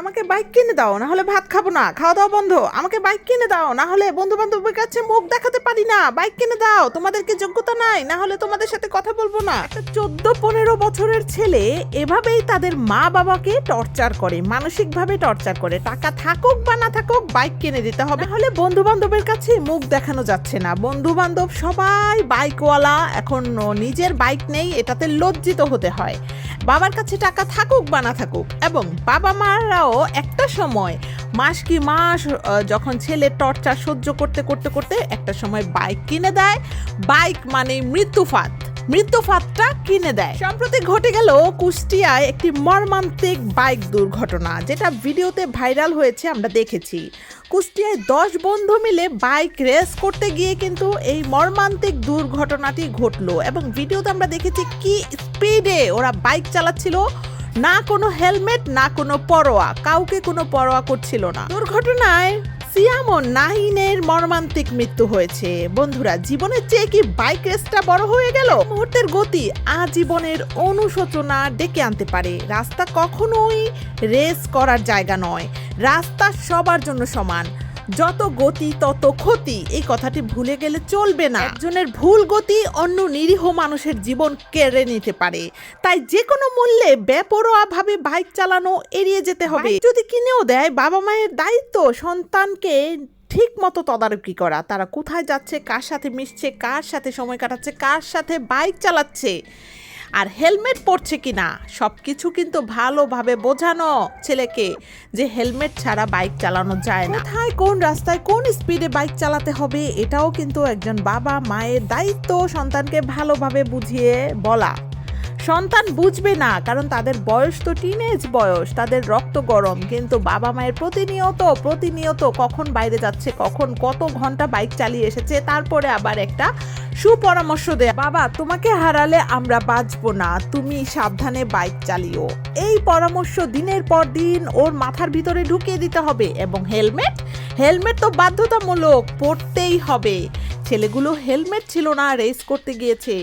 আমাকে বাইক কিনে দাও না হলে ভাত খাব না। খাওয়া দাওয়া বন্ধ। আমাকে বাইক কিনে দাও না হলে বন্ধু বান্ধবের কাছে মুখ দেখাতে পারি না। বাইক কিনে দাও তোমাদের কি যোগ্যতা নাই না হলে তোমাদের সাথে কথা বলব না। চোদ্দ পনেরো বছরের ছেলে, এভাবেই তাদের মা বাবাকে টর্চার করে, মানসিকভাবে টর্চার করে। টাকা থাকুক বা না থাকুক বাইক কিনে দিতে হবে। হলে বন্ধু বান্ধবের কাছে মুখ দেখানো যাচ্ছে না। বন্ধু বান্ধব সবাই বাইকওয়ালা এখন নিজের বাইক নেই, এটাতে লজ্জিত হতে হয়। বাবার কাছে টাকা থাকুক বা না থাকুক, এবং বাবা মারাও একটা সময় মাস কি মাস যখন ছেলে টর্চার সহ্য করতে করতে করতে একটা সময় বাইক কিনে দেয়। বাইক মানে মৃত্যুফাত মৃত্যুফাতটা কিনে দেয়। সম্প্রতি ঘটে গেল কুষ্টিয়ায় একটি মর্মান্তিক বাইক দুর্ঘটনা, যেটা ভিডিওতে ভাইরাল হয়েছে, আমরা দেখেছি। কুষ্টিয়ায় দশ বন্ধু মিলে বাইক রেস করতে গিয়ে কিন্তু এই মর্মান্তিক দুর্ঘটনাটি ঘটলো এবং ভিডিওতে আমরা দেখেছি কি স্পিডে ওরা বাইক চালাচ্ছিল। না কোনো হেলমেট, না কোনো পরোয়া। কাউকে কোনো পরোয়া করছিল না। দুর্ঘটনায় সিয়াম ও নাহিনের মর্মান্তিক মৃত্যু হয়েছে। বন্ধুরা, জীবনের চেয়ে কি বাইক রেসটা বড় হয়ে গেল? মুহূর্তের গতি আজীবনের অনুশোচনা ডেকে আনতে পারে। রাস্তা কখনোই রেস করার জায়গা নয়। রাস্তা সবার জন্য সমান। যত গতি তত ক্ষতি। এই কথাটি ভুলে গেলে চলবে না। একজনের ভুল গতি অন্য নিরীহ মানুষের জীবন কেড়ে নিতে পারে। তাই যে কোনো মূল্যে বেপরোয়া ভাবে বাইক চালানো এড়িয়ে যেতে হবে। যদি কিনেও দেয় বাবা মায়ের দায়িত্ব সন্তানকে ঠিক মতো তদারকি করা। তারা কোথায় যাচ্ছে কার সাথে মিশছে কার সাথে সময় কাটাচ্ছে কার সাথে বাইক চালাচ্ছে? আর হেলমেট পরছে কি না সব কিছু কিন্তু ভালোভাবে বোঝানো ছেলেকে যে হেলমেট ছাড়া বাইক চালানো যায় না। কোথায়, কোন রাস্তায়, কোন স্পিডে বাইক চালাতে হবে, এটাও কিন্তু একজন বাবা মায়ের দায়িত্ব সন্তানকে ভালোভাবে বুঝিয়ে বলা। সন্তান বুঝবে না, কারণ তাদের বয়স তো টিনেজ বয়স, তাদের রক্ত গরম, কিন্তু বাবা মায়ের প্রতিনিয়ত প্রতিনিয়ত কখন বাইরে যাচ্ছে, কখন কত ঘণ্টা বাইক চালিয়ে এসেছে, তারপরে আবার একটা সুপরামর্শ দেয়া, বাবা, তোমাকে হারালে আমরা বাঁচবো না, তুমি সাবধানে বাইক চালিও। এই পরামর্শ দিনের পর দিন ওর মাথার ভিতরে ঢুকিয়ে দিতে হবে এবং হেলমেট হেলমেট তো বাধ্যতামূলক পরতেই হবে। ছেলেগুলো হেলমেট ছিল না, রেস করতে গিয়েছে।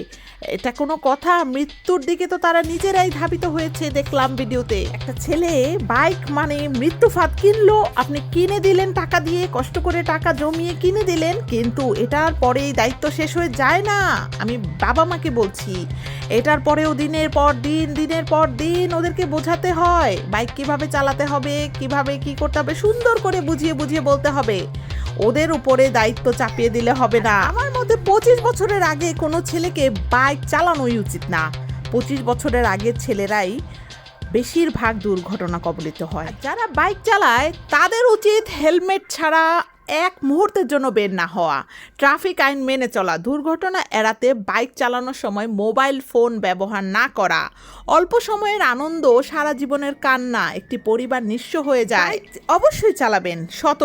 এটা কোনো কথা, মৃত্যুর দিকে তো তারা নিজেরাই ধাবিত হয়েছে দেখলাম ভিডিওতে। একটা ছেলে বাইক মানে মৃত্যু ফাঁদ কিনলো, আপনি কিনে দিলেন টাকা দিয়ে, কষ্ট করে টাকা জমিয়ে কিনে দিলেন, কিন্তু এটার পরেই দায়িত্ব শেষ হয়ে যায় না, আমি বাবা মাকে বলছি। এটার পরেও দিনের পর দিন, দিনের পর দিন ওদেরকে বোঝাতে হয়, বাইক কীভাবে চালাতে হবে, কীভাবে কি করতে হবে, সুন্দর করে বুঝিয়ে বুঝিয়ে বলতে হবে। ওদের উপরে দায়িত্ব চাপিয়ে দিলে হবে না। আমার পঁচিশ বছরের আগে কোনো ছেলেকে বাইক চালানোই উচিত না। পঁচিশ বছরের আগে ছেলেরাই বেশিরভাগ দুর্ঘটনা কবলিত হয়। যারা বাইক চালায়, তাদের উচিত হেলমেট ছাড়া এক মুহূর্তের জন্য বের না হওয়া। ট্রাফিক আইন মেনে চলা, দুর্ঘটনা এড়াতে বাইক চালানোর সময় মোবাইল ফোন ব্যবহার না করা। অল্প সময়ের আনন্দ, সারা জীবনের কান্না, একটি পরিবার নিঃস্ব হয়ে যায়। অবশ্যই চালাবেন। সতর্ক